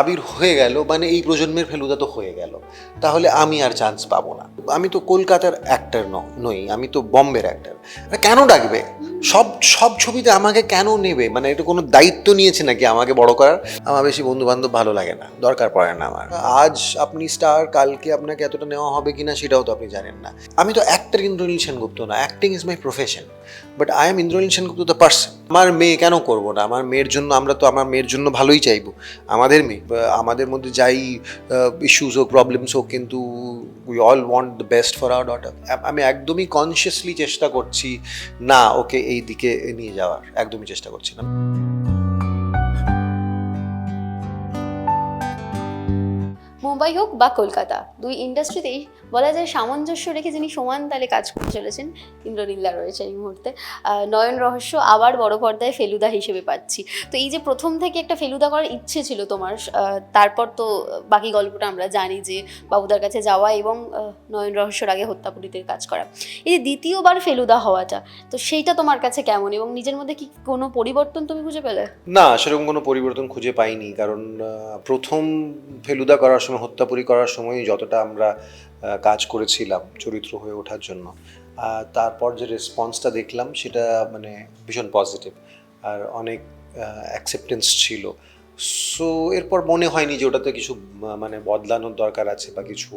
আবির হয়ে গেল মানে এই প্রজন্মের ফেলুদা তো হয়ে গেল। তাহলে আমি আর চান্স পাবো না। আমি তো কলকাতার অ্যাক্টার নই, আমি তো বম্বের অ্যাক্টার কেন ডাকবে? সব সব ছবিতে আমাকে কেন নেবে? মানে এটা কোনো দায়িত্ব নিয়েছে নাকি আমাকে বড় করার? আমার বেশি বন্ধু বান্ধব ভালো লাগে না, দরকার পড়ে না আমার। আজ আপনি স্টার কালকে আপনাকে এতটা নেওয়া হবে কিনা সেটাও তো আপনি জানেন না। আমি তো অ্যাক্টার ইন্দ্রনীল সেনগুপ্ত না acting is my profession but I am Indraneil Sengupta the person আমার মেয়ে কেন করব না? আমার মেয়ের জন্য আমরা তো, আমার মেয়ের জন্য ভালোই চাইব। আমাদের মেয়ে আমাদের মধ্যে যাই ইস্যুস হোক প্রবলেমস হোক, কিন্তু we all want the best for our daughter আমি একদমই কনসিয়াসলি চেষ্টা করছি না ওকে এই দিকে নিয়ে যাওয়ার। একদমই চেষ্টা করছি না। মুম্বাই হোক বা কলকাতা, দুই ইন্ডাস্ট্রিতেই বলা যায় সামঞ্জস্য রেখে যিনি সমান তালে কাজ করে চলেছেন, ইন্দ্রনীলা রয়েছে এই মুহূর্তে। নয়ন রহস্য আবার বড় পর্দায় ফেলুদা হিসেবে পাচ্ছি। তো এই যে প্রথম থেকে একটা ফেলুদা করার ইচ্ছে ছিল তোমার তারপর তো বাকি গল্পটা আমরা জানি যে বাবুদার কাছে যাওয়া এবং নয়ন রহস্যর আগে হত্যাপুরীদের কাজ করা। এই যে দ্বিতীয়বার ফেলুদা হওয়াটা, তো সেইটা তোমার কাছে কেমন এবং নিজের মধ্যে কি কোনো পরিবর্তন তুমি খুঁজে পেলে? না, সেরকম কোনো পরিবর্তন খুঁজে পাইনি কারণ প্রথম ফেলুদা করার সময় হত্যাপুরি করার সময়ই যতটা আমরা কাজ করেছিলাম চরিত্র হয়ে ওঠার জন্য। তারপর যে রেসপন্সটা দেখলাম সেটা মানে ভীষণ পজিটিভ আর অনেক অ্যাকসেপ্টেন্স ছিল। সো এরপর মনে হয়নি যে ওটাতে কিছু মানে বদলানোর দরকার আছে বা কিছু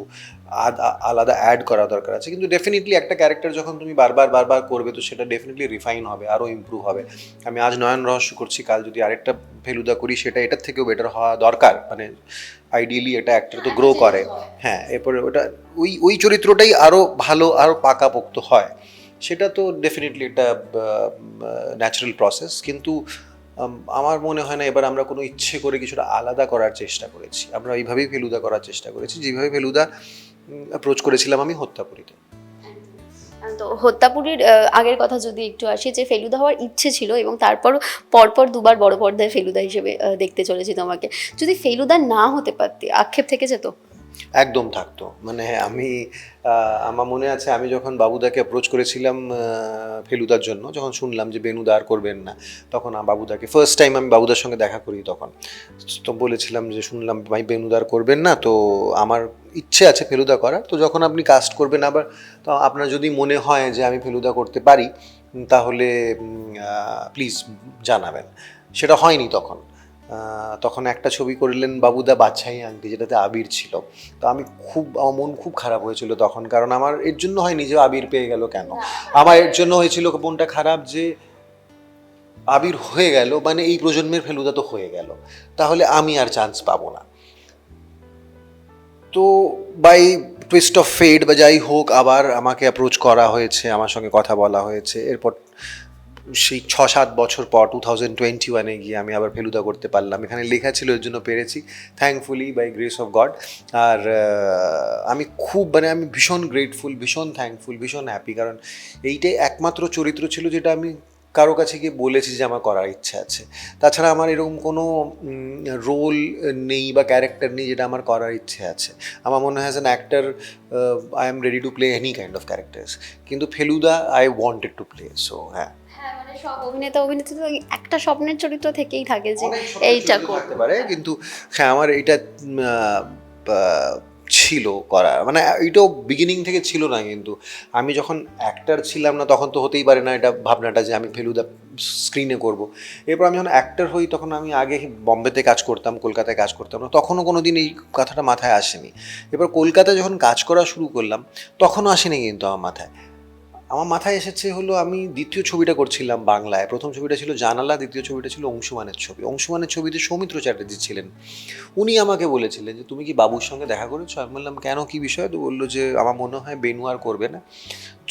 আলাদা অ্যাড করা দরকার আছে। কিন্তু ডেফিনেটলি একটা ক্যারেক্টার যখন তুমি বারবার বারবার করবে তো সেটা ডেফিনেটলি রিফাইন হবে, আরও ইমপ্রুভ হবে। আমি আজ নয়ন রহস্য করছি, কাল যদি আরেকটা ফেলুদা করি সেটা এটার থেকেও বেটার হওয়া দরকার। মানে আইডিয়ালি এটা একটা তো গ্রো করে। হ্যাঁ এরপরে ওটা, ওই ওই চরিত্রটাই আরও ভালো, আরও পাকাপোক্ত হয়। সেটা তো ডেফিনেটলি একটা ন্যাচারাল প্রসেস কিন্তু আমার মনে হয় না এবার আমরা কোনো ইচ্ছে করে কিছুটা আলাদা করার চেষ্টা করেছি। আমরা এইভাবেই ফেলুদা করার চেষ্টা করেছি। যেভাবে ফেলুদা অ্যাপ্রোচ করেছিলাম আমি হত্যাপুরীতে তো হত্যাপুরীর আগের কথা যদি একটু আসি, যে ফেলুদা হওয়ার ইচ্ছে ছিল এবং তারপর পরপর দুবার বড় পর্দায় ফেলুদা হিসেবে দেখতে চলেছি তোমাকে। যদি ফেলুদা না হতে পারতে, আক্ষেপ থেকে যেত? একদম থাকতো। মানে আমি আমার মনে আছে আমি যখন বাবুদাকে অ্যাপ্রোচ করেছিলাম ফেলুদার জন্য, যখন শুনলাম যে বেনুদা আর করবেন না, তখন বাবুদাকে ফার্স্ট টাইম আমি বাবুদার সঙ্গে দেখা করি তখন। তো বলেছিলাম যে শুনলাম, ভাই বেনুদার করবেন না, তো আমার ইচ্ছে আছে ফেলুদা করার, তো যখন আপনি কাস্ট করবেন আবার, তো আপনার যদি মনে হয় যে আমি ফেলুদা করতে পারি তাহলে প্লিজ জানাবেন। সেটা হয়নি তখন। তখন একটা ছবি করলেন বাবুদা বাচ্চাই আংটি যেটাতে আবির ছিল। তো আমি খুব আমার মন খুব খারাপ হয়েছিল তখন কারণ আমার এর জন্য হয়নি যে আবির পেয়ে গেল কেন। আমার এর জন্য হয়েছিল মনটা খারাপ যে আবির হয়ে গেল মানে এই প্রজন্মের ফেলুদা তো হয়ে গেল। তাহলে আমি আর চান্স পাবো না। তো বাই টুইস্ট অফ ফেড বা যাই হোক আবার আমাকে অ্যাপ্রোচ করা হয়েছে আমার সঙ্গে কথা বলা হয়েছে। এরপর সেই ছ সাত বছর পর টু থাউজেন্ড টোয়েন্টি ওয়ানে গিয়ে আমি আবার ফেলুদা করতে পারলাম। এখানে লেখা ছিল, এর জন্য পেরেছি। Thankfully by grace of God আর আমি খুব মানে আমি ভীষণ গ্রেটফুল ভীষণ থ্যাঙ্কফুল ভীষণ হ্যাপি কারণ এইটাই একমাত্র চরিত্র ছিল যেটা আমি কারও কাছে গিয়ে বলেছি যে আমার করার ইচ্ছা আছে। তাছাড়া আমার এরকম কোনো রোল নেই বা ক্যারেক্টার নেই যেটা আমার করার ইচ্ছে আছে। আমার মনে হয় as an actor I am ready to play any kind of characters কিন্তু Feluda I wanted to play so হ্যাঁ। সব অভিনেতা অভিনেত্রী তো একটা স্বপ্নের চরিত্র থেকেই থাকে যে এইটা। থাকতে পারে কিন্তু হ্যাঁ আমার এটা ছিল করা। মানে এটাও বিগিনিং থেকে ছিল না কিন্তু আমি যখন অ্যাক্টার ছিলাম না তখন তো হতেই পারে না এটা ভাবনাটা যে আমি ফেলুদা স্ক্রিনে করব। এরপর আমি যখন অ্যাক্টার হই তখন আমি আগে বম্বেতে কাজ করতাম কলকাতায় কাজ করতাম না তখনও কোনো দিন এই কথাটা মাথায় আসেনি। এবার কলকাতায় যখন কাজ করা শুরু করলাম তখনও আসেনি কিন্তু আমার মাথায়। আমার মাথায় এসেছে হলো আমি দ্বিতীয় ছবিটা করছিলাম বাংলায়। প্রথম ছবিটা ছিল জানালা, দ্বিতীয় ছবিটা ছিল অংশুমানের ছবি। অংশুমানের ছবিতে সৌমিত্র চ্যাটার্জি ছিলেন। উনি আমাকে বলেছিলেন যে, তুমি কি বাবুর সঙ্গে দেখা করেছ? আমি বললাম, কেন? কি বিষয়? তো বলল যে, আমার মনে হয় বেনু আর করবে না।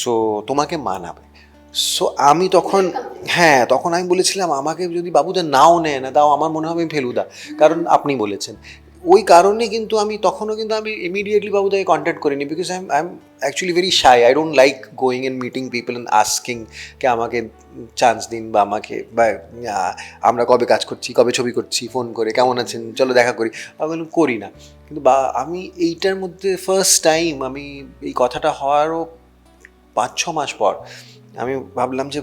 তো তোমাকে মানাবে। সো আমি তখন হ্যাঁ তখন আমি বলেছিলাম, আমাকে যদি বাবুদা নাও নেয় না, তাও আমার মনে হবে আমি ফেলুদা। কারণ আপনি বলেছেন। ওই কারণে কিন্তু আমি, তখনও কিন্তু আমি ইমিডিয়েটলি বাবুদাকে কন্ট্যাক্ট করিনি because I I am actually very shy I don't like going and meeting people and asking কে আমাকে চান্স দিন বা আমাকে, বা আমরা কবে কাজ করছি, কবে ছবি করছি ফোন করে, কেমন আছেন, চলো দেখা করি। আমি করি না। কিন্তু বা, আমি এইটার মধ্যে ফার্স্ট টাইম আমি এই কথাটা হওয়ারও পাঁচ ছ মাস পর আমি ভাবলাম যে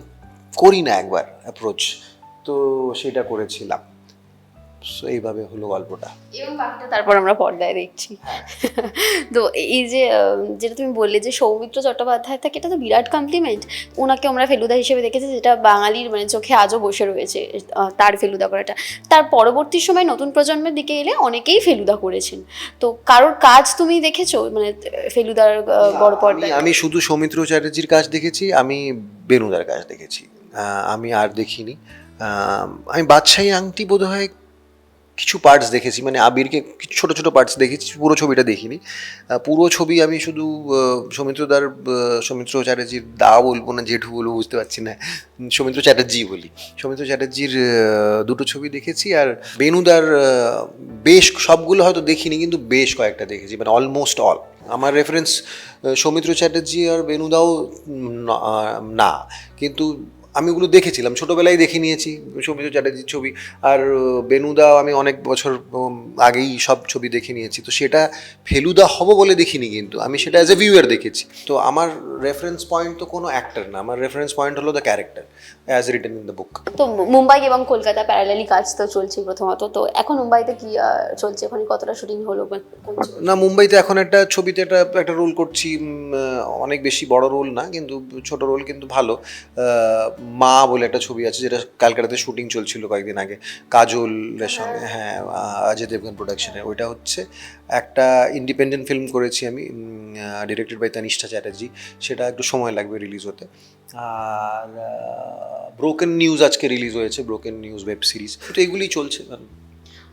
করি না একবার অ্যাপ্রোচ তো সেটা করেছিলাম। সো এইভাবে হলো গল্পটা। এবং বাকিটা তারপর আমরা পর্দায় দেখছি। তো এই যে যেটা তুমি বললে যে সৌমিত্র চট্টোপাধ্যায় থাকে এটা তো বিরাট কমপ্লিমেন্ট ওনাকে আমরা ফেলুদা হিসেবে দেখেছি যেটা বাঙালির মানে চোখে আজও বসে রয়েছে তার ফেলুদা করাটা। তার পরবর্তী সময় নতুন প্রজন্মের দিকে এলে অনেকেই ফেলুদা করেছেন। তো কারোর কাজ তুমি দেখেছ? মানে ফেলুদার বড় পর্দায়। আমি- আমি শুধু সৌমিত্র চ্যাটার্জির কাজ দেখেছি আমি বেনুদার কাজ দেখেছি। আমি আর দেখিনি। আমি বাদশাহী আংটি বোধহয় কিছু পার্টস দেখেছি মানে আবিরকে কিছু ছোটো ছোটো পার্টস দেখেছি, পুরো ছবিটা দেখিনি। পুরো ছবি আমি শুধু সৌমিত্রদার সৌমিত্র চ্যাটার্জির দা বলব না, জেঠু বলব, বুঝতে পারছি না, সৌমিত্র চ্যাটার্জি বলি। সৌমিত্র চ্যাটার্জির দুটো ছবি দেখেছি আর বেনুদার বেশ সবগুলো হয়তো দেখিনি, কিন্তু বেশ কয়েকটা দেখেছি মানে অলমোস্ট অল আমার রেফারেন্স সৌমিত্র চ্যাটার্জি আর বেনুদাও না। কিন্তু আমি ওগুলো দেখেছিলাম ছোটোবেলায় দেখে নিয়েছি সৌমিত্র চ্যাটার্জির ছবি। আর বেনুদা আমি অনেক বছর আগেই সব ছবি দেখে নিয়েছি। তো সেটা ফেলুদা হব বলে দেখিনি কিন্তু আমি সেটা অ্যাজ এ ভিউয়ার দেখেছি। তো আমার রেফারেন্স পয়েন্ট তো কোনো অ্যাক্টার না আমার রেফারেন্স পয়েন্ট হলো the character as written in the book তো মুম্বাই এবং কলকাতা প্যারালালি কাজ তো চলছে প্রথমত তো এখন মুম্বাইতে কি চলছে? ওখানে কতটা শুটিং হলো? না মুম্বাইতে এখন একটা ছবিতে একটা একটা রোল করছি অনেক বেশি বড় রোল না কিন্তু ছোট রোল কিন্তু ভালো। মা বলে একটা ছবি আছে যেটা ক্যালকাটাতে শুটিং চলছিল কয়েকদিন আগে। কাজলের সঙ্গে হ্যাঁ। অজয় দেবগন প্রোডাকশনে ওইটা হচ্ছে একটা ইন্ডিপেন্ডেন্ট ফিল্ম করেছি আমি ডিরেক্টেড বাই তানিষ্ঠা চ্যাটার্জি। সেটা একটু সময় লাগবে রিলিজ হতে। আর ব্রোকেন নিউজ আজকে রিলিজ হয়েছে ব্রোকেন নিউজ ওয়েব সিরিজ তো এগুলি চলছে।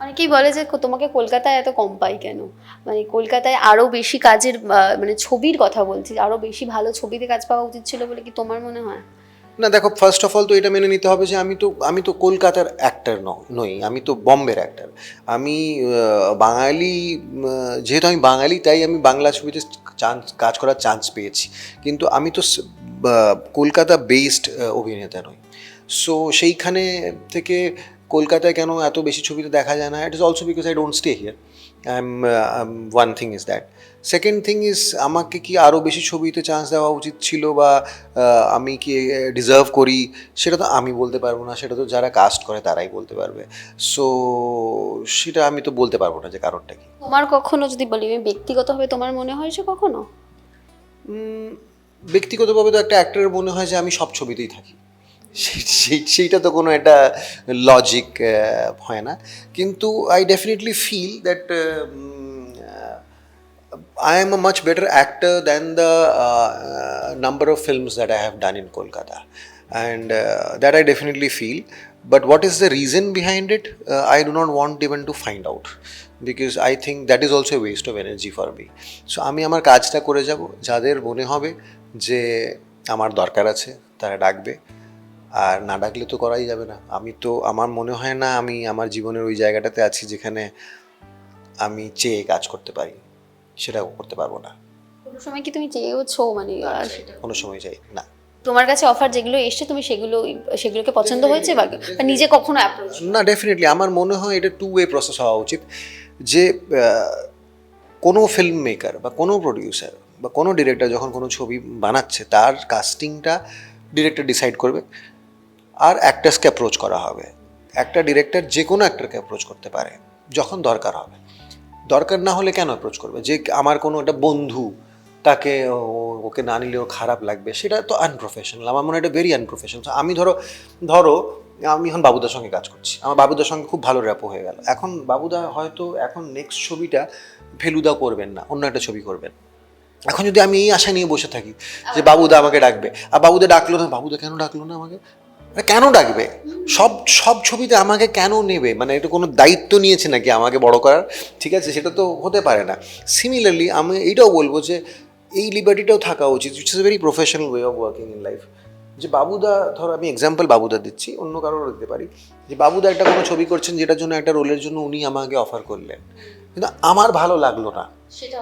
অনেকেই বলে যে তোমাকে কলকাতায় এত কম পাই কেন? মানে কলকাতায় আরও বেশি কাজের মানে ছবির কথা বলছি আরও বেশি ভালো ছবিতে কাজ পাওয়া উচিত ছিল বলে কি তোমার মনে হয়? না, দেখো ফার্স্ট অফ অল তো এটা মেনে নিতে হবে যে আমি তো আমি তো কলকাতার অ্যাক্টার নই, আমি তো বম্বের অ্যাক্টার আমি বাঙালি যেহেতু আমি বাঙালি, তাই আমি বাংলা ছবিতে চান্স কাজ করার চান্স পেয়েছি। কিন্তু আমি তো কলকাতা বেসড অভিনেতা নই। সো সেইখানে থেকে কলকাতায় কেন এত বেশি ছবিতে দেখা যায় না? It is also because I don't stay here I am one thing is that second thing is আমাকে কি আরও বেশি ছবিতে চান্স দেওয়া উচিত ছিল বা আমি কি ডিজার্ভ করি? সেটা তো আমি বলতে পারব না সেটা তো যারা কাস্ট করে তারাই বলতে পারবে। সো সেটা আমি তো বলতে পারব না যে কারণটা কি। তোমার কখনো যদি বলি আমি ব্যক্তিগতভাবে তোমার মনে হয়েছে কখনো? ব্যক্তিগতভাবে তো একটা অ্যাক্টরের মনে হয় যে আমি সব ছবিতেই থাকি। সেই- সেই সেইটা তো কোনো একটা লজিক হয় না। কিন্তু I definitely feel that I am a much better actor than the uh, number of films that I have done in Kolkata, and uh, that I definitely feel. But what is the reason behind it? Uh, I do not want even to find out I think that is also a waste of energy for me. So আমি আমার কাজটা করে যাব যাদের মনে হবে যে আমার দরকার আছে তারা ডাকবে আর না ডাকলে তো করাই যাবে না আমি তো আমার মনে হয় না আমি আমার জীবনের ওই জায়গাটাতে আছি যেখানে আমি চেয়ে কাজ করতে পারি সেটাও করতে পারব না। কোনো সময় কি তুমি চেয়েওছো? মানে আহ, কোনো সময় চাই না। তোমার কাছে অফার যেগুলো এসছে তুমি সেগুলো সেগুলোকে পছন্দ হয়েছে বা বা নিজে কখনো অ্যাপ্রোচ না ডেফিনেটলি আমার মনে হয় এটা টু ওয়ে প্রসেস হওয়া উচিত। যে কোনো ফিল্ম মেকার বা কোনো প্রডিউসার বা কোনো ডিরেক্টর যখন কোনো ছবি বানাচ্ছে তার কাস্টিংটা ডিরেক্টর ডিসাইড করবে। আর অ্যাক্টার্সকে অ্যাপ্রোচ করা হবে। একটা ডিরেক্টর যে কোনো অ্যাক্টরকে অ্যাপ্রোচ করতে পারে যখন দরকার হবে। দরকার না হলে কেন অ্যাপ্রোচ করবে? যে আমার কোনো একটা বন্ধু তাকে ওকে না নিলে ওর খারাপ লাগবে সেটা তো আনপ্রফেশনাল আমার মনে হয় এটা ভেরি আনপ্রফেশনাল আমি ধরো ধরো আমি এখন বাবুদার সঙ্গে কাজ করছি। আমার বাবুদার সঙ্গে খুব ভালো র্যাপো হয়ে গেল। এখন বাবুদা হয়তো এখন নেক্সট ছবিটা ফেলুদা করবেন না অন্য একটা ছবি করবেন। এখন যদি আমি এই আশা নিয়ে বসে থাকি যে বাবুদা আমাকে ডাকবে আর বাবুদা ডাকলো না বাবুদা কেন ডাকলো না আমাকে? আরে কেন ডাকবে? সব সব ছবিতে আমাকে কেন নেবে? মানে এটা কোনো দায়িত্ব নিয়েছে নাকি আমাকে বড় করার? ঠিক আছে, সেটা তো হতে পারে না। সিমিলারলি আমি এইটাও বলব যে এই লিবার্টিটাও থাকা উচিত which a very professional way of working in life যে বাবুদা, ধরো আমি এক্সাম্পল বাবুদা দিচ্ছি, অন্য কারোর দিতে পারি। যে বাবুদা একটা কোনো ছবি করছেন যেটার জন্য একটা রোলের জন্য উনি আমাকে অফার করলেন। কিন্তু আমার ভালো লাগল না।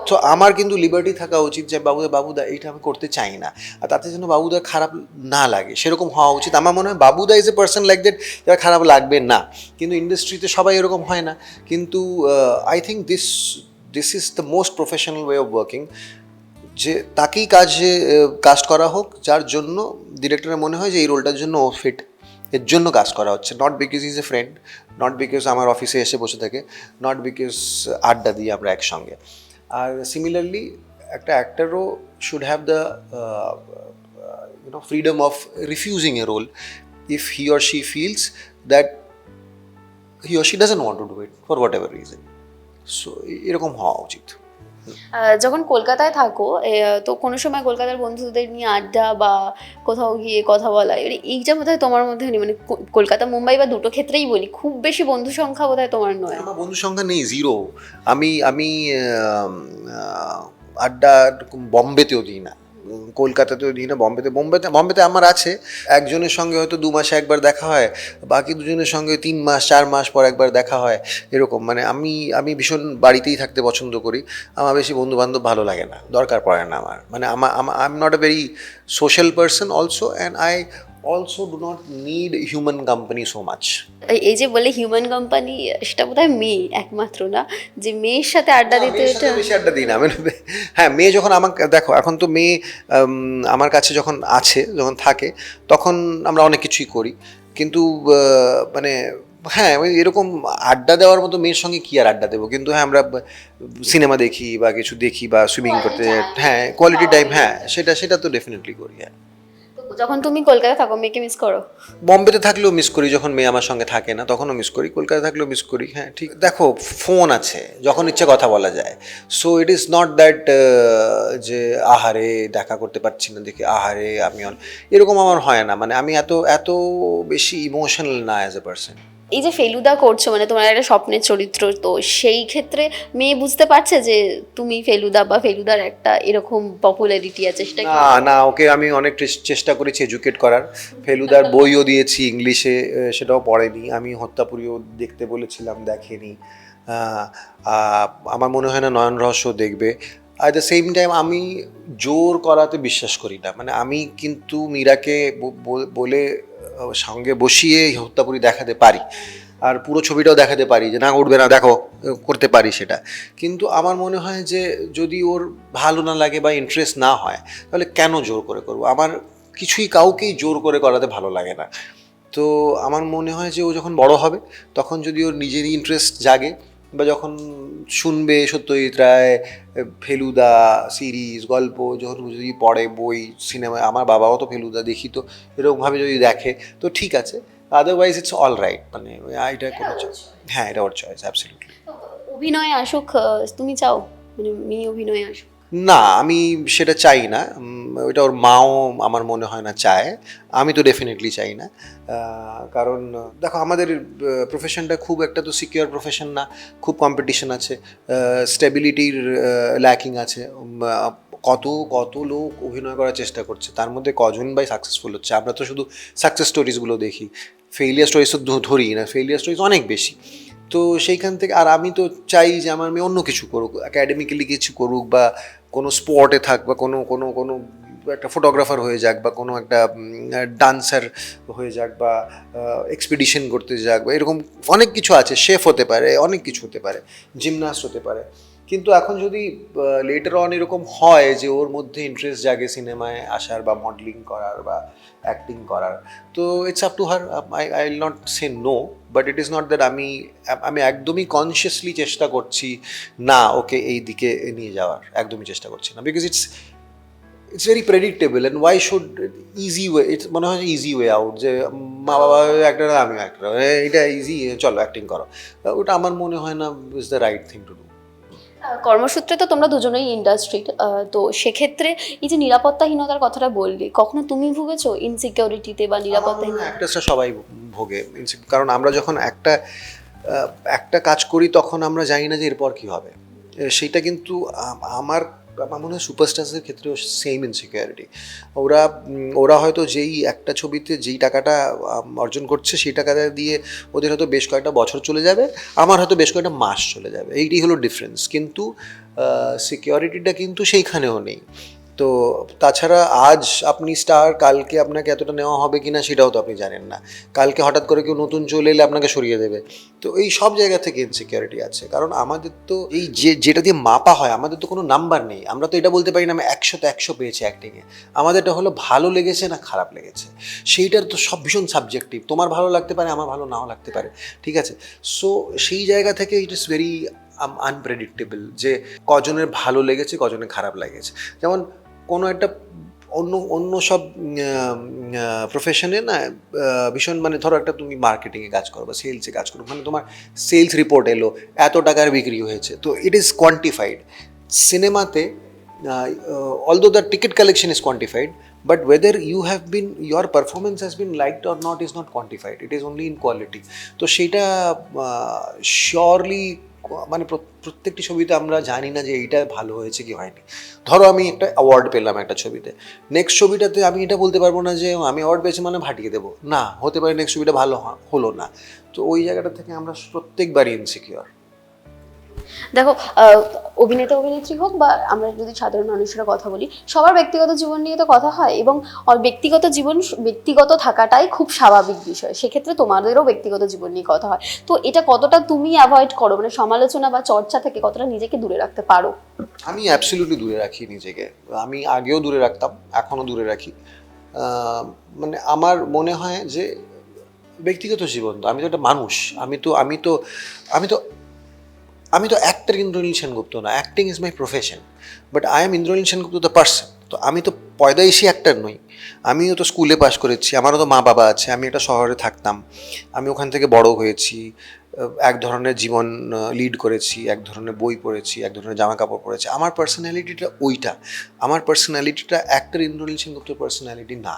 তো আমার কিন্তু লিবার্টি থাকা উচিত যে, বাবুদা বাবুদা, এইটা আমি করতে চাই না। আর তাতে যেন বাবুদা খারাপ না লাগে, সেরকম হওয়া উচিত। আমার মনে হয় Babuda is a person like that যারা খারাপ লাগবে না। কিন্তু ইন্ডাস্ট্রিতে সবাই এরকম হয় না। কিন্তু I think this this is the most professional way of working যে, তাকেই কাজে কাস্ট করা হোক, যার জন্য ডিরেক্টরের মনে হয় যে, এই রোলটার জন্য ও ফিট এর জন্য কাজ করা হচ্ছে। Not because is a friend not because আমার অফিসে এসে বসে থাকে নট বিকজ আড্ডা দিই আমরা একসঙ্গে। আর সিমিলারলি একটা অ্যাক্টারও should have the you know freedom of refusing a role if he or she feels that he or she doesn't want to do it for whatever reason so এরকম হওয়া উচিত আহ, যখন কলকাতায় থাকো তো কোনো সময় কলকাতার বন্ধুদের নিয়ে আড্ডা বা কোথাও গিয়ে কথা বলা, এবার এইটা বোধ হয় তোমার মধ্যে মানে কলকাতা, মুম্বাই বা দুটো ক্ষেত্রেই বলি, খুব বেশি বন্ধু সংখ্যা বোধ হয় তোমার নয়। আমার বন্ধু সংখ্যা নেই জিরো আমি আমি আড্ডা বম্বেতেও দিই না। কলকাতাতেও দিই না, বম্বেতে বোম্বেতে বম্বেতে আমার আছে। একজনের সঙ্গে হয়তো দু মাসে একবার দেখা হয়, বাকি দুজনের সঙ্গে তিন মাস, চার মাস পর একবার দেখা হয়, এরকম। মানে আমি আমি ভীষণ বাড়িতেই থাকতে পছন্দ করি। আমার বেশি বন্ধু বান্ধব ভালো লাগে না, দরকার পড়ে না আমার। মানে আমার I am not a very social person also and I also do not need human company so much এই- যে বলে হিউম্যান কোম্পানি সেটা বোধ হয় মেয়ে একমাত্র না যে মেয়ের সাথে আড্ডা দিতে এটা বেশি আড্ডা দিই না। মানে হ্যাঁ মেয়ে যখন আমাকে দেখো এখন তো মেয়ে আমার কাছে যখন আছে যখন থাকে তখন আমরা অনেক কিছুই করি। কিন্তু মানে হ্যাঁ ওই এরকম আড্ডা দেওয়ার মতো মেয়ের সঙ্গে কি আর আড্ডা দেবো? কিন্তু হ্যাঁ আমরা সিনেমা দেখি বা কিছু দেখি বা সুইমিং করতে হ্যাঁ কোয়ালিটি টাইম হ্যাঁ সেটা সেটা তো ডেফিনেটলি করি হ্যাঁ। যখন তুমি কলকাতা থাকো, মেয়েকে মিস করো? বম্বেতে থাকলেও মিস করি যখন মেয়ে আমার সঙ্গে থাকে না, তখনও মিস করি। কলকাতায় থাকলেও মিস করি হ্যাঁ ঠিক। দেখো ফোন আছে, যখন ইচ্ছে কথা বলা যায়। So it is not that যে, আহারে, দেখা করতে পারছি না, দেখি আহারে, আমি এরকম আমার হয় না। মানে আমি এত এত বেশি ইমোশনাল না অ্যাজ এ পার্সন এই যে ফেলুদা করছ মানে তোমার একটা স্বপ্নের চরিত্র, তো সেই ক্ষেত্রে মেয়ে বুঝতে পারছে যে তুমি ফেলুদা বা ফেলুদার একটা এরকম পপুলারিটি আছে, সেটা না না, ওকে আমি অনেক চেষ্টা করেছি এডুকেট করার। ফেলুদার বইও দিয়েছি ইংলিশে সেটাও পড়েনি। আমি হত্যাপুরীও দেখতে বলেছিলাম, দেখেনি। আমার মনে হয় না নয়ন রহস্য দেখবে। অ্যাট দ্য সেম টাইম আমি জোর করাতে বিশ্বাস করি না। মানে আমি কিন্তু মীরাকে বলে সঙ্গে বসিয়ে হত্যাপুরী দেখাতে পারি। আর পুরো ছবিটাও দেখাতে পারি যে, না, উঠবে না, দেখো করতে পারি সেটা। কিন্তু আমার মনে হয় যে, যদি ওর ভালো না লাগে বা ইন্টারেস্ট না হয়, তাহলে কেন জোর করে করব? আমার কিছুই কাউকেই জোর করে করাতে ভালো লাগে না। তো আমার মনে হয় যে, ও যখন বড় হবে, তখন যদি ওর নিজেরই ইন্টারেস্ট জাগে বা যখন শুনবে সত্যজিৎ রায় ফেলুদা সিরিজ গল্প যখন যদি পড়ে বই সিনেমা আমার বাবাও তো ফেলুদা দেখি তো এরকমভাবে যদি দেখে তো ঠিক আছে। আদারওয়াইজ ইটস অল রাইট মানে এটা কোনো চয়েস হ্যাঁ এটা ওর চয়েস অ্যাবসলিউটলি অভিনয় আসুক তুমি চাও? মানে মেয়ে অভিনয়ে আসুক। না আমি সেটা চাই না। ওইটা ওর মাও আমার মনে হয় না চায়। আমি তো ডেফিনেটলি চাই না। কারণ, দেখো, আমাদের প্রফেশনটা খুব একটা তো সিকিউর প্রফেশন না, খুব কম্পিটিশন আছে স্টেবিলিটির ল্যাকিং আছে। কত কত লোক অভিনয় করার চেষ্টা করছে, তার মধ্যে কজন বাই সাকসেসফুল হচ্ছে? আমরা তো শুধু সাকসেস স্টোরিজগুলো দেখি। ফেইলিয়ার স্টোরিজ তো ধরি না ফেইলিয়ার স্টোরিজ অনেক বেশি। তো সেইখান থেকে, আর আমি তো চাই যে আমার মেয়ে অন্য কিছু করুক অ্যাকাডেমিক্যালি কিছু করুক বা কোনো স্পোর্টে থাক বা কোনো কোনো কোনো একটা ফটোগ্রাফার হয়ে যাক বা কোনো একটা ডান্সার হয়ে যাক বা এক্সপিডিশন করতে যাক বা এরকম অনেক কিছু আছে। শেফ হতে পারে, অনেক কিছু হতে পারে জিমনাস্ট হতে পারে। কিন্তু এখন যদি লেটার অন এরকম হয় যে ওর মধ্যে ইন্টারেস্ট জাগে সিনেমায় আসার বা মডেলিং করার বা অ্যাক্টিং করার, তো it's up to her I I will not say no but it is not that আমি আমি একদমই কনসিয়াসলি চেষ্টা করছি না ওকে এই দিকে নিয়ে যাওয়ার, একদমই চেষ্টা করছি না। Because it's it's very predictable and why should easy way it's মনে হয় ইজি ওয়ে আউট যে মা বাবা একটা আমিও একটা এটা ইজি চলো অ্যাক্টিং করো। ওটা আমার মনে হয় না is the right thing to do কর্মসূত্রে তো তোমরা দুজনেই ইন্ডাস্ট্রির তো সেক্ষেত্রে এই যে নিরাপত্তাহীনতার কথাটা বললি কখনো তুমি ভুগেছো ইনসিকিউরিটিতে বা নিরাপত্তাহীনতা অ্যাক্টার্সরা সবাই ভোগে। কারণ আমরা যখন একটা একটা কাজ করি তখন আমরা জানি না যে এরপর কী হবে। এ, সেইটা কিন্তু আমার আমার মনে হয় সুপারস্টার্সের ক্ষেত্রেও সেম ইনসিকিউরিটি ওরা ওরা হয়তো যেই একটা ছবিতে যেই টাকাটা অর্জন করছে সেই টাকাটা দিয়ে ওদের হয়তো বেশ কয়েকটা বছর চলে যাবে, আমার হয়তো বেশ কয়েকটা মাস চলে যাবে। এইটাই হলো ডিফারেন্স কিন্তু সিকিউরিটিটা কিন্তু সেইখানেও নেই। তো তাছাড়া আজ আপনি স্টার কালকে আপনাকে এতটা নেওয়া হবে কিনা সেটাও তো আপনি জানেন না। কালকে হঠাৎ করে কেউ নতুন চলে এলে আপনাকে সরিয়ে দেবে। তো এই সব জায়গা থেকে ইনসিকিউরিটি আছে। কারণ আমাদের তো এই যে, যেটা দিয়ে মাপা হয়, আমাদের তো কোনো নাম্বার নেই। আমরা তো এটা বলতে পারি না, আমি একশোতে একশো পেয়েছি অ্যাক্টিংয়ে আমাদেরটা হলো ভালো লেগেছে না খারাপ লেগেছে? সেইটার তো সব ভীষণ সাবজেক্টিভ তোমার ভালো লাগতে পারে, আমার ভালো নাও লাগতে পারে। ঠিক আছে? সো সেই জায়গা থেকে ইট ইস ভেরি আনপ্রেডিক্টেবল যে কজনের ভালো লেগেছে, কজনের খারাপ লেগেছে। যেমন কোনো একটা অন্য অন্য সব প্রফেশনে না ভীষণ মানে ধরো একটা তুমি মার্কেটিংয়ে কাজ করো বা সেলসে কাজ করো মানে তোমার সেলস রিপোর্ট এলো, এত টাকার বিক্রি হয়েছে, তো ইট ইজ কোয়ান্টিফাইড সিনেমাতে although the ticket collection is quantified but whether you have been, your performance has been liked or not is not quantified, it is only in quality. তো সেটা শিওরলি মানে প্রত্যেকটি ছবিতে আমরা জানি না যে এইটা ভালো হয়েছে কি হয়নি। ধরো আমি একটা অ্যাওয়ার্ড পেলাম একটা ছবিতে। নেক্সট ছবিটাতে আমি এটা বলতে পারব না যে আমি অ্যাওয়ার্ড পেয়েছি মানে ফাটিয়ে দেবো। না, হতে পারে নেক্সট ছবিটা ভালো হলো না। তো ওই জায়গাটা থেকে আমরা প্রত্যেকবারই ইনসিকিওর দেখো অভিনেতা, অভিনেত্রী হোক বা আমরা যদি সাধারণ মানুষেরা কথা বলি, সবার ব্যক্তিগত জীবন নিয়ে তো কথা হয় এবং ব্যক্তিগত জীবন ব্যক্তিগত থাকাটাই খুব স্বাভাবিক বিষয়। সেক্ষেত্রে তোমাদেরও ব্যক্তিগত জীবন নিয়ে কথা হয়। তো এটা কতটা তুমি অ্যাভয়েড করো? মানে সমালোচনা বা চর্চা থেকে কতটা নিজেকে দূরে রাখতে পারো? আমি অ্যাবসলিউটলি দূরে রাখি নিজেকে। আমি আগেও দূরে রাখতাম, এখনও দূরে রাখি। মানে আমার মনে হয় যে ব্যক্তিগত জীবন তো, আমি তো একটা মানুষ। আমি তো আমি তো আমি তো আমি তো অ্যাক্টর ইন্দ্রনীল সেনগুপ্ত না acting is my profession but I am Indranil Sengupta the person তো আমি তো পয়দাইশি অ্যাক্টর নই, আমিও তো স্কুলে পাশ করেছি, আমারও তো মা বাবা আছে, আমি একটা শহরে থাকতাম, আমি ওখান থেকে বড় হয়েছি এক ধরনের জীবন লিড করেছি, এক ধরনের বই পড়েছি, এক ধরনের জামা কাপড় পরেছি আমার পার্সোনালিটিটা ওইটা, আমার পার্সোনালিটিটা অ্যাক্টর ইন্দ্রনীল সেনগুপ্তের পার্সোনালিটি না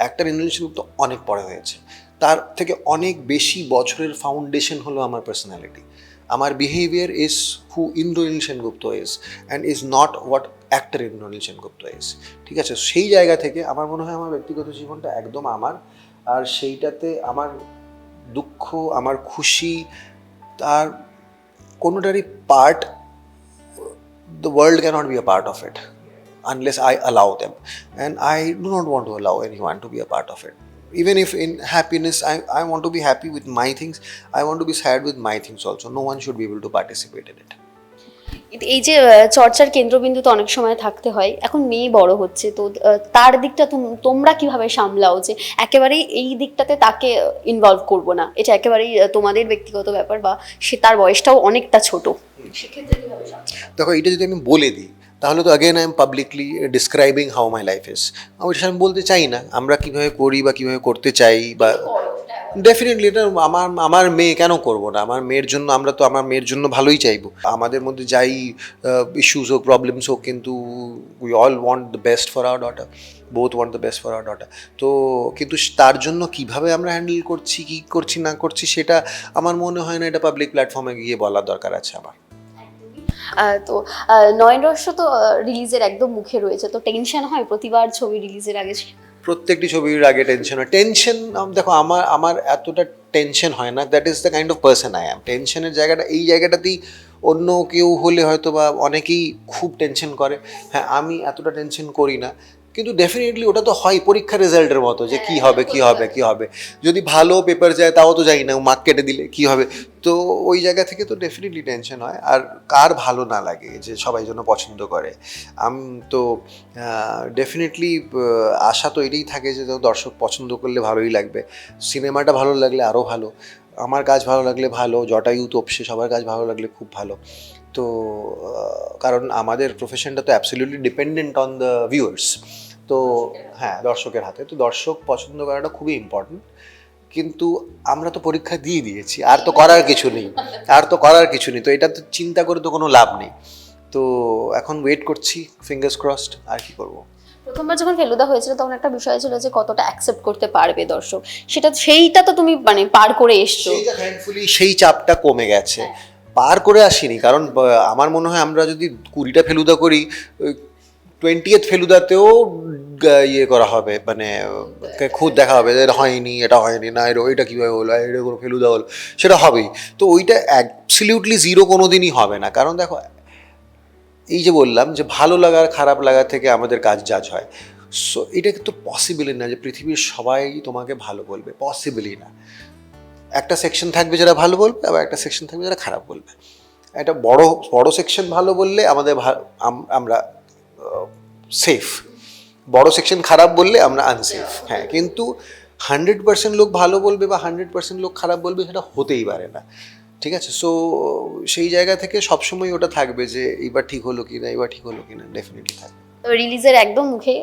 অ্যাক্টর ইন্দ্রনীল সেনগুপ্ত অনেক পরে হয়েছে, তার থেকে অনেক বেশি বছরের ফাউন্ডেশন হলো আমার পার্সোনালিটি আমার behaviour is who Indranil Sengupta is and is not what actor Indranil Sengupta is ঠিক আছে? সেই জায়গা থেকে আমার মনে হয় আমার ব্যক্তিগত জীবনটা একদম আমার। আর সেইটাতে আমার দুঃখ, আমার খুশি, তার কোনোটারই part the world be be part of it unless I allow allow and I do not want to to any anyone to be a part of it. Even if in happiness, I, I want to be happy with my things, I want to be sad with my things also. No one should be able to participate in it. এই যে চর্চার কেন্দ্রবিন্দুতে অনেক সময় থাকতে হয় এখন মেয়ে বড় হচ্ছে তো তার দিকটা তোম- তোমরা কীভাবে সামলাও যে একেবারেই এই দিকটাতে তাকে ইনভলভ করব না এটা একেবারেই তোমাদের ব্যক্তিগত ব্যাপার বা সে তার বয়সটাও অনেকটা ছোট সেক্ষেত্রে কীভাবে সামলাও? দেখো এটা যদি আমি বলে দিই তাহলে তো again I am publicly describing how my life is আমি সেটা আমি বলতে চাই না, আমরা কীভাবে করি বা কীভাবে করতে চাই বা ডেফিনেটলি এটা আমার আমার মেয়ে কেন করব না? আমার মেয়ের জন্য আমরা তো, আমার মেয়ের জন্য ভালোই চাইব। আমাদের মধ্যে যাই ইস্যুস হোক প্রবলেমস হোক, কিন্তু we all want the best for our daughter both want the best for our daughter তো কিন্তু তার জন্য কীভাবে আমরা হ্যান্ডেল করছি, কী করছি, না করছি, সেটা আমার মনে হয় না এটা পাবলিক প্ল্যাটফর্মে গিয়ে বলার দরকার আছে আমার। তো নয়ন রহস্য তো রিলিজের একদম মুখে রয়েছে। তো টেনশন হয় প্রতিবার ছবি রিলিজের আগে? প্রত্যেকটি ছবির আগে টেনশন হয়। টেনশন দেখো, আমার আমার এতটা টেনশন হয় না। That is the kind of person I am টেনশনের জায়গাটা, এই জায়গাটাতেই অন্য কেউ হলে হয়তো বা অনেকেই খুব টেনশন করে। হ্যাঁ আমি এতটা টেনশন করি না। কিন্তু ডেফিনেটলি ওটা তো হয় পরীক্ষার রেজাল্টের মতো যে কি হবে কি হবে কি হবে। যদি ভালো পেপার যায় তাও তো যাই না মার্ক কেটে দিলে কি হবে। তো ওই জায়গা থেকে তো ডেফিনেটলি টেনশন হয়। আর কার ভালো না লাগে যে সবাই জন্য পছন্দ করে। আম তো ডেফিনেটলি আশা তো এটাই থাকে যে দর্শক পছন্দ করলে ভালোই লাগবে। সিনেমাটা ভালো লাগলে আরও ভালো। আমার কাজ ভালো লাগলে ভালো জটায়ু তপসে সবার কাজ ভালো লাগলে খুব ভালো। তো কারণ আমাদের প্রফেশনটা তো absolutely dependent on the viewers তো হ্যাঁ দর্শকের হাতে। তো দর্শক পছন্দ করাটা খুবই ইম্পর্টেন্ট কিন্তু আমরা তো পরীক্ষা দিয়ে দিয়েছি। আর তো করার কিছু নেই। আর তো করার কিছু নেই। তো এটা তো চিন্তা করে তো কোনো লাভ নেই। তো এখন ওয়েট করছি। ফিঙ্গার্স ক্রসড আর কি করব? প্রথমবার যখন ফেলুদা হয়েছিল তখন একটা বিষয় ছিল যে কতটা অ্যাকসেপ্ট করতে পারবে দর্শক। সেটা সেইটা তো তুমি মানে পার করে এসছো। সেইটা থ্যাঙ্কফুলি সেই চাপটা কমে গেছে। পার করে আসিনি কারণ আমার মনে হয় আমরা যদি কুড়িটা ফেলুদা করি টোয়েন্টিয়েথ ফেলুদাতেও ইয়ে করা হবে মানে খুদ দেখা হবে যে হয়নি এটা হয়নি না এটা এটা কীভাবে হলো এটা কোনো ফেলুদা হলো সেটা হবেই। তো ওইটা অ্যাবসলিউটলি জিরো কোনো দিনই হবে না। কারণ দেখো এই যে বললাম যে ভালো লাগার খারাপ লাগা থেকে আমাদের কাজ জাজ হয়। সো এটা কিন্তু পসিবলই না যে পৃথিবীর সবাই তোমাকে ভালো বলবে। পসিবলই না। একটা সেকশন থাকবে যারা ভালো বলবে, আবার একটা সেকশন থাকবে যারা খারাপ বলবে। একটা বড় বড় সেকশন ভালো বললে আমাদের আমরা সেফ বড় সেকশন খারাপ বললে আমরা আনসেফ হ্যাঁ কিন্তু হান্ড্রেড পার্সেন্ট লোক ভালো বলবে বা হান্ড্রেড পার্সেন্ট লোক খারাপ বলবে সেটা হতেই পারে না। ঠিক আছে? সো সেই জায়গা থেকে সবসময় ওটা থাকবে যে এইবার ঠিক হলো কি না এবার ঠিক হলো কি না ডেফিনেটলি থাকবে রিলিজের একদম মুখে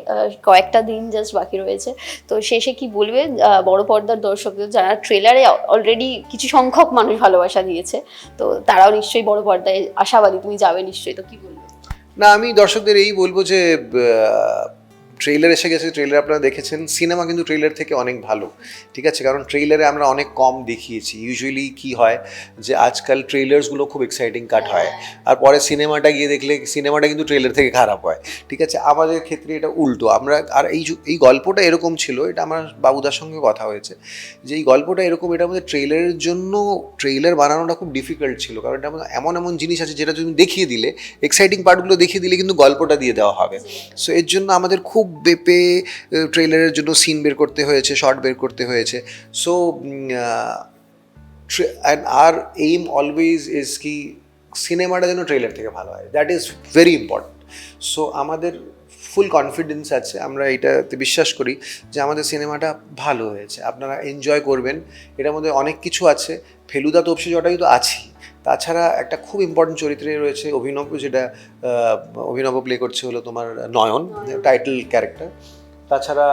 কয়েকটা দিন জাস্ট বাকি রয়েছে। তো শেষে কি বলবে? বড় পর্দার দর্শকদের যারা ট্রেলারে অলরেডি কিছু সংখ্যক মানুষ ভালোবাসা দিয়েছে তো তারাও নিশ্চয়ই বড় পর্দায় আশাবাদী তুমি যাবে নিশ্চয়ই তো কি বলবে? না আমি দর্শকদের এই বলব যে ট্রেলার এসে গেছে ট্রেলার আপনারা দেখেছেন। সিনেমা কিন্তু ট্রেলার থেকে অনেক ভালো, ঠিক আছে? কারণ ট্রেইলারে আমরা অনেক কম দেখিয়েছি। ইউজুয়ালি কি হয় যে আজকাল ট্রেলার্সগুলো খুব এক্সাইটিং কাট হয়। আর পরে সিনেমাটা গিয়ে দেখলে সিনেমাটা কিন্তু ট্রেলার থেকে খারাপ হয়, ঠিক আছে? আমাদের ক্ষেত্রে এটা উল্টো। আমরা, আর এই এই গল্পটা এরকম ছিল, এটা আমার বাবুদার সঙ্গে কথা হয়েছে, যে এই গল্পটা এরকম এটা আমাদের ট্রেলারের জন্য ট্রেইলার বানানোটা খুব ডিফিকাল্ট ছিল। কারণ এটা এমন এমন জিনিস আছে, যেটা তুমি দেখিয়ে দিলে এক্সাইটিং পার্টগুলো দেখিয়ে দিলে কিন্তু গল্পটা দিয়ে দেওয়া হবে। সো এর জন্য আমাদের খুব বেপে ট্রেলারের জন্য সিন বের করতে হয়েছে শর্ট বের করতে হয়েছে। So and our aim always is কি সিনেমাটা যেন ট্রেলার থেকে ভালো হয়। That is very important so আমাদের ফুল কনফিডেন্স আছে, আমরা এটাতে বিশ্বাস করি যে আমাদের সিনেমাটা ভালো হয়েছে। আপনারা এনজয় করবেন। এটার মধ্যে অনেক কিছু আছে। ফেলুদা তপসি জটাই তো আছি তাছাড়া একটা খুব ইম্পর্টেন্ট চরিত্রে রয়েছে অভিনব যেটা অভিনব প্লে করছে হলো তোমার নয়ন টাইটেল ক্যারেক্টার তাছাড়া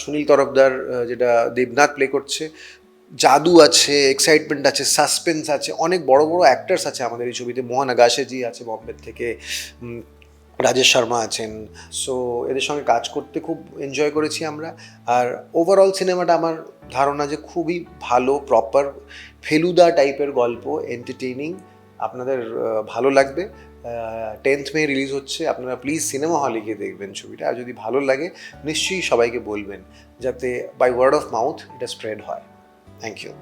সুনীল তরফদার যেটা দেবনাথ প্লে করছে। জাদু আছে এক্সাইটমেন্ট আছে সাসপেন্স আছে অনেক বড় বড় অ্যাক্টার্স আছে আমাদের এই ছবিতে। মোহন আগাশেজি আছে বম্বে থেকে। রাজেশ শর্মা আছেন। সো এদের সঙ্গে কাজ করতে খুব এনজয় করেছি আমরা। আর ওভারঅল সিনেমাটা আমার ধারণা যে খুবই ভালো প্রপার ফেলুদা টাইপের গল্প এন্টারটেইনিং আপনাদের ভালো লাগবে। টেন্থ মে রিলিজ হচ্ছে। আপনারা প্লিজ সিনেমা হলে গিয়ে দেখবেন ছবিটা। আর যদি ভালো লাগে, নিশ্চয়ই সবাইকে বলবেন, যাতে বাই ওয়ার্ড অফ মাউথ এটা স্প্রেড হয়। Thank you